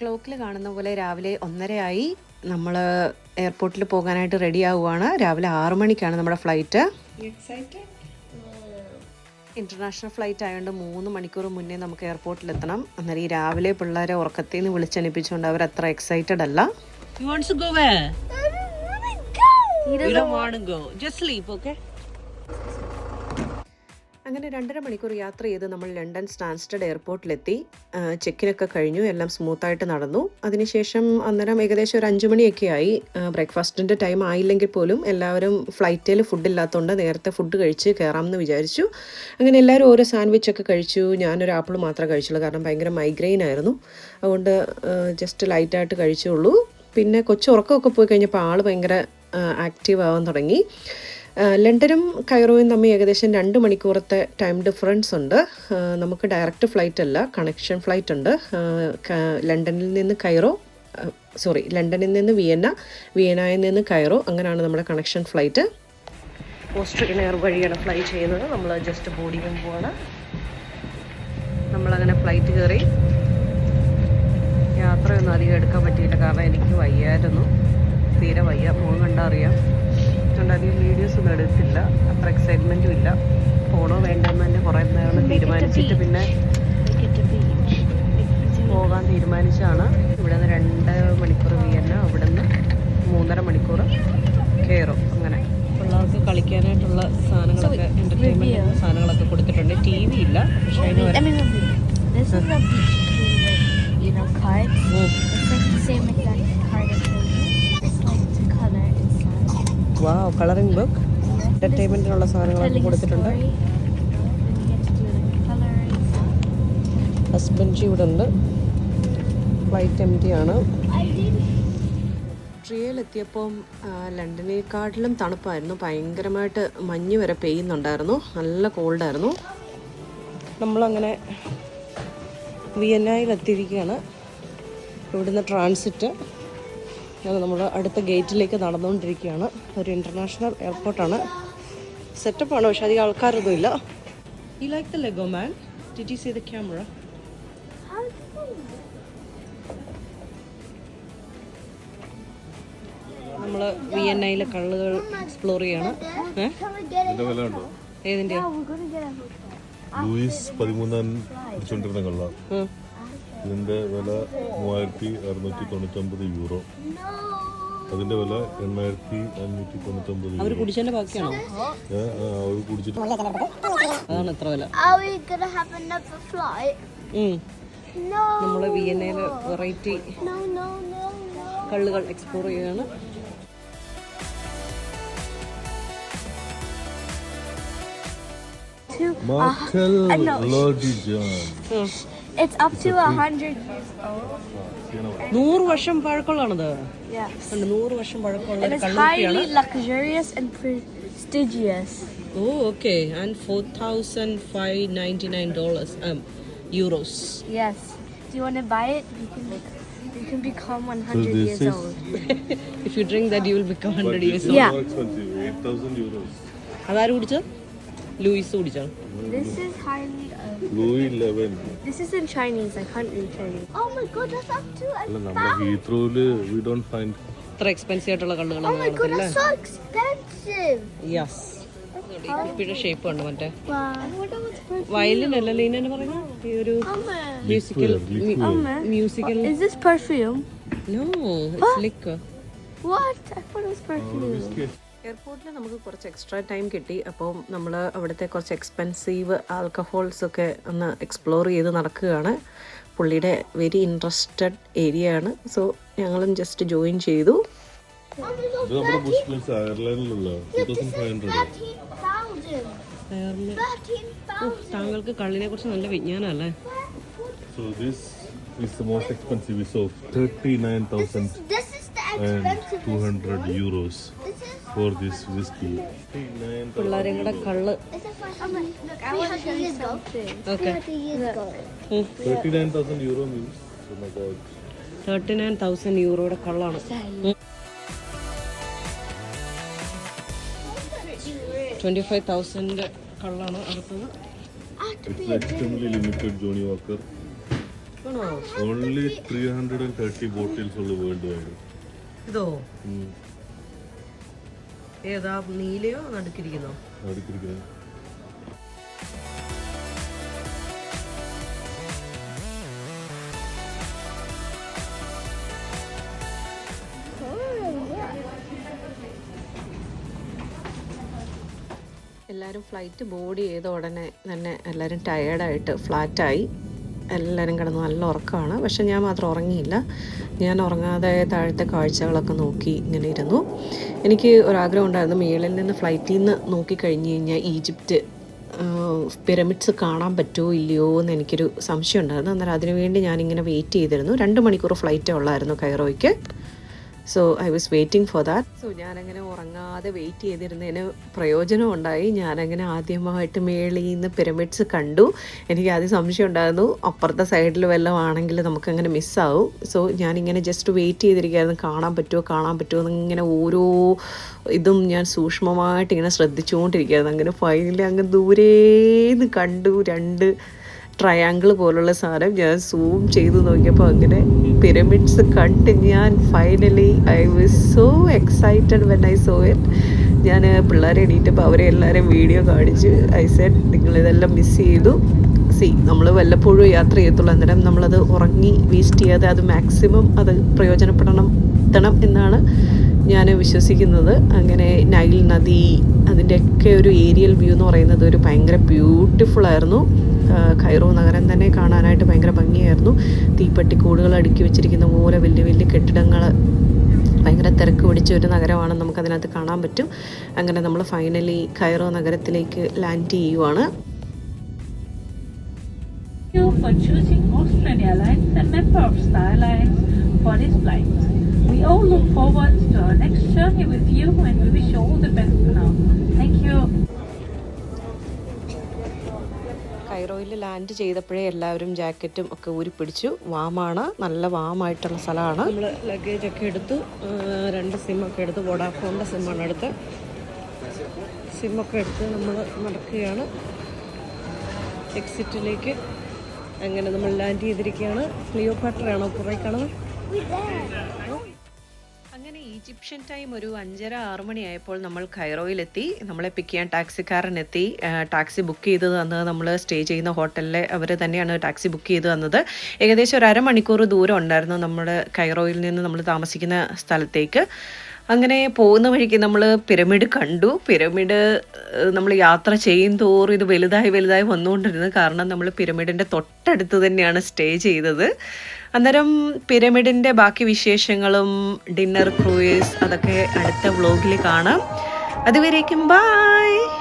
ക്ലോക്കിൽ കാണുന്ന പോലെ രാവിലെ ഒന്നരയായി നമ്മൾ എയർപോർട്ടിൽ പോകാനായിട്ട് റെഡി ആവുകയാണ് രാവിലെ ആറു മണിക്കാണ് നമ്മുടെ ഫ്ലൈറ്റ് ഇന്റർനാഷണൽ ഫ്ലൈറ്റ് ആയതുകൊണ്ട് മൂന്ന് മണിക്കൂർ മുന്നേ നമുക്ക് എയർപോർട്ടിൽ എത്തണം അന്നേരം ഈ രാവിലെ പിള്ളേരെ ഉറക്കത്തിൽ നിന്ന് വിളിച്ചനുപ്പിച്ചുകൊണ്ട് അവർ അത്ര എക്സൈറ്റഡ് അല്ല You want to go where? You don't want to go. Just sleep, okay? അങ്ങനെ രണ്ടര മണിക്കൂർ യാത്ര ചെയ്ത് നമ്മൾ ലണ്ടൻ സ്റ്റാൻസ്റ്റഡ് എയർപോർട്ടിലെത്തി. ചെക്കിനൊക്കെ കഴിഞ്ഞു. എല്ലാം സ്മൂത്തായിട്ട് നടന്നു. അതിനുശേഷം അന്നേരം ഏകദേശം ഒരു അഞ്ച് മണിയൊക്കെ ആയി. ബ്രേക്ക്ഫാസ്റ്റിന്റെ ടൈം ആയില്ലെങ്കിൽ പോലും എല്ലാവരും ഫ്ലൈറ്റിൽ ഫുഡ് ഇല്ലാത്തതുകൊണ്ട് നേരത്തെ ഫുഡ് കഴിച്ച് കയറാമെന്ന് വിചാരിച്ചു. അങ്ങനെ എല്ലാവരും ഓരോ സാൻഡ്വിച്ചൊക്കെ കഴിച്ചു. ഞാനൊരു ആപ്പിൾ മാത്രമേ കഴിച്ചുള്ളൂ. കാരണം ഭയങ്കര മൈഗ്രെയിൻ ആയിരുന്നു. അതുകൊണ്ട് ജസ്റ്റ് ലൈറ്റായിട്ട് കഴിച്ചുള്ളൂ പിന്നെ കൊച്ചു ഉറക്കമൊക്കെ പോയി കഴിഞ്ഞപ്പോൾ ആൾ ഭയങ്കര ആക്റ്റീവ് ആവാൻ തുടങ്ങി. ലണ്ടനും കൈറോയും തമ്മിൽ ഏകദേശം രണ്ട് മണിക്കൂറത്തെ ടൈം ഡിഫറൻസ് ഉണ്ട്. നമുക്ക് ഡയറക്റ്റ് ഫ്ലൈറ്റ് അല്ല കണക്ഷൻ ഫ്ലൈറ്റ് ഉണ്ട്. ലണ്ടനിൽ നിന്ന് കൈറോ സോറി ലണ്ടനിൽ നിന്ന് വിയന്ന വിയനയിൽ നിന്ന് കൈറോ അങ്ങനെയാണ് നമ്മുടെ കണക്ഷൻ ഫ്ലൈറ്റ് ഓസ്ട്രേലിയൻ എയർ വഴിയാണ് ഫ്ലൈ ചെയ്യുന്നത്. നമ്മൾ ജസ്റ്റ് ബോർഡിംഗ് പോവാണ്. നമ്മളങ്ങനെ ഫ്ലൈറ്റ് കയറി. യാത്രയൊന്നും അധികം എടുക്കാൻ പറ്റിയില്ല. കാരണം എനിക്ക് വയ്യായിരുന്നു. തീരെ വയ്യ. മുഖം കണ്ടാൽ അതുകൊണ്ട് അധികം വീഡിയോസ് ഒന്നും എടുത്തില്ല. അത്ര എക്സൈറ്റ്മെന്റും ഇല്ല. പോണോ വേണ്ടെന്ന് തന്നെ കുറേ നേരം തീരുമാനിച്ചിട്ട് പിന്നെ പോകാൻ തീരുമാനിച്ചാണ് ഇവിടെ നിന്ന് രണ്ട് മണിക്കൂർ വിയന്ന അവിടെ നിന്ന് മൂന്നര മണിക്കൂർ കയറും അങ്ങനെ. പിള്ളേർക്ക് കളിക്കാനായിട്ടുള്ള സാധനങ്ങളൊക്കെ എന്റർടൈൻമെന്റ് സാധനങ്ങളൊക്കെ കൊടുത്തിട്ടുണ്ട്. ടി വി ഇല്ല. പക്ഷേ അതിന് വാ കളറിംഗ് ബുക്ക് എന്റർടൈൻമെന്റിനുള്ള സാധനങ്ങളൊക്കെ കൊടുത്തിട്ടുണ്ട്. ഹസ്ബൻഡ് ഇവിടെ ഉണ്ട്. ഫ്ലൈറ്റ് എം ടി ആണ്. ട്രിയയിലെത്തിയപ്പം ലണ്ടനേക്കാട്ടിലും തണുപ്പായിരുന്നു. ഭയങ്കരമായിട്ട് മഞ്ഞ് വരെ പെയ്യുന്നുണ്ടായിരുന്നു. നല്ല കോൾഡായിരുന്നു നമ്മളങ്ങനെ വിയന്നായിലെത്തിയിരിക്കുകയാണ് ഇവിടുന്ന് ട്രാൻസിറ്റ് നമ്മൾ അടുത്ത ഗേറ്റിലേക്ക് നടന്നുകൊണ്ടിരിക്കുകയാണ്. ഒരു ഇന്റർനാഷണൽ എയർപോർട്ടാണ് സെറ്റപ്പാണ് പക്ഷെ അധികം ആൾക്കാരൊന്നും ഇല്ല. ഈ like the Lego man did you see the camera നമ്മൾ വി എൻ ഐയിലെ കള്ളുകൾ എക്സ്പ്ലോർ ചെയ്യാണ്. ഏ? Can we get it? ഇതിന്റെ വില ഉണ്ടോ? ഏതിന്റെയാ We're gonna get a hotel. Louis പതിമൂന്നാം കള്ള. ഉം. ഇതിന്റെ വില മൂവായിരത്തി അറുന്നൂറ്റി തൊണ്ണൂറ്റൊമ്പത് യൂറോ അതിന്റെ വില എണ്ണായിരത്തി അഞ്ഞൂറ്റി തൊണ്ണൂറ്റൊമ്പത് അവർ കുടിച്ചതിന്റെ ബാക്കിയാണോ അവർ കുടിച്ചിട്ട് അതാണ് എത്ര വില. നമ്മൾ വിയന്നയിലെ വെറൈറ്റി. കള്ളുകൾ എക്സ്പ്ലോർ ചെയ്യുകയാണ് Two. മാർക്കൽ no. ലോഡിജാൻ It's up to a hundred years old. നൂറ് വർഷം പഴക്കമുള്ളതാണത് Yes. നൂറ് വർഷം പഴക്കമുള്ള It ഒരു is കള്ളുകുപ്പിയാണ് highly luxurious and prestigious. Oh okay and four thousand five ninety nine dollars euros Yes. Do you want to buy it? You can. You can become 100 this years is- old. If you drink that you will become hundred years Yeah. Eight thousand euros അതാര് കുടിച്ചത് Louis കുടിച്ചോ This is highly. Uh, Louis eleven this is in Chinese, I can't read Chinese. Oh my god, that's up to a അല്ല നമ്മുടെ ഹീത്രോയിൽ we don't find ഇത്ര expensive ആയിട്ടുള്ള Oh my god, കാണത്തില്ല that's so expensive. Yes കുപ്പിയുടെ shape ഉണ്ട് മറ്റേ Wow. I wonder what's perfume. Violin അല്ല ലീന എന്ന് ഈ ഒരു. Musical. Musical Is this perfume? No it's liquor What? I thought it was perfume. എയർപോർട്ടിൽ നമുക്ക് കുറച്ച് എക്സ്ട്രാ ടൈം കിട്ടി. അപ്പോൾ നമ്മൾ അവിടുത്തെ കുറച്ച് എക്സ്പെൻസീവ് ആൽക്കഹോൾസ് ഒക്കെ ഒന്ന് എക്സ്പ്ലോർ ചെയ്ത് നടക്കുകയാണ്. പുള്ളിയുടെ വെരി ഇൻട്രസ്റ്റഡ് ഏരിയ ആണ്. സോ ഞങ്ങളും ജസ്റ്റ് ജോയിൻ ചെയ്തു. ഇത് നമ്മുടെ ബുഷ് പ്ലേസ് എയർലൈനിലുള്ള ടൂ തൗസൻഡ് ഫൈവ് ഹൺഡ്രഡ് 13,000. താങ്കൾക്ക് കള്ളിനെ കുറിച്ച് നല്ല വിജ്ഞാനല്ലേ? So this is the most expensive So of 39,000 This is the and 200 euros. This. For this whiskey. 39,000 പിള്ളേരും കൂടെ കള്ള്. Okay 300 years ago. 39,000 euro means, oh my god. Thirty nine thousand യൂറോയുടെ കള്ളാണ് twenty five thousand കള്ളാണ് അടുത്തത് extremely limited Johnny Walker. ആണോ Only 330 bottles ഉള്ളു world wide ഇതോ ഏതാ നീലയോ നടുക്കിരിക്കുന്നോ? അടുത്തിരിക്കുന്നത് എല്ലാവരും ഫ്ലൈറ്റ് ബോർഡ് ചെയ്ത ഉടനെ തന്നെ എല്ലാവരും ടയേർഡായിട്ട് ഫ്ലാറ്റായി എല്ലാവരും കിടന്ന് നല്ല ഉറക്കമാണ്. പക്ഷെ ഞാൻ മാത്രം ഉറങ്ങിയില്ല. ഞാൻ ഉറങ്ങാതെ താഴത്തെ കാഴ്ചകളൊക്കെ നോക്കി ഇങ്ങനെ ഇരുന്നു. എനിക്ക് ഒരാഗ്രഹം ഉണ്ടായിരുന്നു മേളിൽ നിന്ന് ഫ്ലൈറ്റിൽ നിന്ന് നോക്കിക്കഴിഞ്ഞ് കഴിഞ്ഞാൽ ഈജിപ്റ്റ് പിരമിഡ്സ് കാണാൻ പറ്റുമോ ഇല്ലയോ എന്ന് എനിക്കൊരു സംശയം ഉണ്ടായിരുന്നു. അന്നേരം അതിനുവേണ്ടി ഞാനിങ്ങനെ വെയിറ്റ് ചെയ്തിരുന്നു. രണ്ട് മണിക്കൂർ ഫ്ലൈറ്റേ ഉള്ളായിരുന്നു കൈറോയ്ക്ക്. So I was waiting for that so ഞാനങ്ങനെ ഉറങ്ങാതെ വെയിറ്റ് ചെയ്തിരുന്നതിന് പ്രയോജനം ഉണ്ടായി ഞാനങ്ങനെ ആദ്യമായിട്ട് മേളിൽ നിന്ന് പിരമിഡ്സ് കണ്ടു. എനിക്ക് ആദ്യം സംശയം ഉണ്ടായിരുന്നു. അപ്പുറത്തെ സൈഡിൽ വല്ലതും ആണെങ്കിൽ നമുക്കങ്ങനെ മിസ്സാവും സോ ഞാനിങ്ങനെ ജസ്റ്റ് വെയിറ്റ് ചെയ്തിരിക്കുകയായിരുന്നു. കാണാൻ പറ്റുമോ കാണാൻ പറ്റുമോ എന്നിങ്ങനെ ഓരോ ഇതും ഞാൻ സൂക്ഷ്മമായിട്ട് ഇങ്ങനെ ശ്രദ്ധിച്ചുകൊണ്ടിരിക്കുകയായിരുന്നു. അങ്ങനെ ഫൈനലി അങ്ങ് ദൂരേന്ന് കണ്ടു. രണ്ട് ട്രയാങ്കിൾ പോലുള്ള സാധനം ഞാൻ സൂം ചെയ്ത് നോക്കിയപ്പോൾ അങ്ങനെ പിരമിഡ്സ് കണ്ട് ഞാൻ finally I was so excited when I saw it ഞാൻ പിള്ളേരെ എണീറ്റപ്പോൾ അവരെ എല്ലാവരെയും വീഡിയോ കാണിച്ച് ഐ സെറ്റ് നിങ്ങളിതെല്ലാം മിസ് ചെയ്തു. സി നമ്മൾ വല്ലപ്പോഴും യാത്ര ചെയ്യത്തുള്ളൂ. അന്നേരം നമ്മളത് ഉറങ്ങി വേസ്റ്റ് ചെയ്യാതെ അത് മാക്സിമം അത് പ്രയോജനപ്പെടണം എത്തണം എന്നാണ് ഞാൻ വിശ്വസിക്കുന്നത്. അങ്ങനെ നൈൽ നദി അതിന്റെയൊക്കെ ഒരു ഏരിയൽ വ്യൂ എന്ന് പറയുന്നത് ഒരു ഭയങ്കര ബ്യൂട്ടിഫുൾ ആയിരുന്നു. ഖൈറോ നഗരം തന്നെ കാണാനായിട്ട് ഭയങ്കര ഭംഗിയായിരുന്നു. തീപ്പെട്ടിക്കൂടുകൾ അടുക്കി വെച്ചിരിക്കുന്ന പോലെ വലിയ വലിയ കെട്ടിടങ്ങൾ ഭയങ്കര തിരക്ക് പിടിച്ച ഒരു നഗരമാണെന്ന് നമുക്കതിനകത്ത് കാണാൻ പറ്റും. അങ്ങനെ നമ്മൾ ഫൈനലി ഖൈറോ നഗരത്തിലേക്ക് ലാൻഡ് ചെയ്യുവാണ്. We all look forward to our next journey with you and we wish you all the best now. കൈറോയിൽ ലാൻഡ് ചെയ്തപ്പോഴേ എല്ലാവരും ജാക്കറ്റും ഒക്കെ ഊരിപ്പിടിച്ചു വാമാണ് നല്ല വാമായിട്ടുള്ള സ്ഥലമാണ്. നമ്മൾ ലഗേജ് ഒക്കെ എടുത്തു രണ്ട് സിമ്മൊക്കെ എടുത്ത് വോഡാഫോണിന്റെ സിമ്മാണ് എടുത്ത്. സിമ്മൊക്കെ എടുത്ത് നമ്മൾ നടക്കുകയാണ്. എക്സിറ്റിലേക്ക് അങ്ങനെ നമ്മൾ ലാൻഡ് ചെയ്തിരിക്കുകയാണ്. ക്ലിയോപാട്രയാണോ പുറകെ കാണുന്നത് ഈജിപ്ഷ്യൻ ടൈം ഒരു അഞ്ചര ആറ് മണിയായപ്പോൾ നമ്മൾ കൈറോയിലെത്തി. നമ്മളെ പിക്ക് ചെയ്യാൻ ടാക്സിക്കാരനെത്തി. ടാക്സി ബുക്ക് ചെയ്ത് തന്നത് നമ്മൾ സ്റ്റേ ചെയ്യുന്ന ഹോട്ടലിലെ അവർ തന്നെയാണ് ടാക്സി ബുക്ക് ചെയ്ത് തന്നത്. ഏകദേശം ഒരു അരമണിക്കൂർ ദൂരം ഉണ്ടായിരുന്നു നമ്മുടെ കൈറോയിൽ നിന്ന് നമ്മൾ താമസിക്കുന്ന സ്ഥലത്തേക്ക്. അങ്ങനെ പോകുന്ന വഴിക്ക് നമ്മൾ പിരമിഡ് കണ്ടു. പിരമിഡ് നമ്മൾ യാത്ര ചെയ്യും തോറും ഇത് വലുതായി വലുതായി വന്നുകൊണ്ടിരുന്നത് കാരണം നമ്മൾ പിരമിഡിന്റെ തൊട്ടടുത്ത് തന്നെയാണ് സ്റ്റേ ചെയ്തത്. അന്നേരം പിരമിഡിന്റെ ബാക്കി വിശേഷങ്ങളും ഡിന്നർ ക്രൂയിസ് അതൊക്കെ അടുത്ത വ്ളോഗിൽ കാണാം. അതുവരേക്കും ബായ്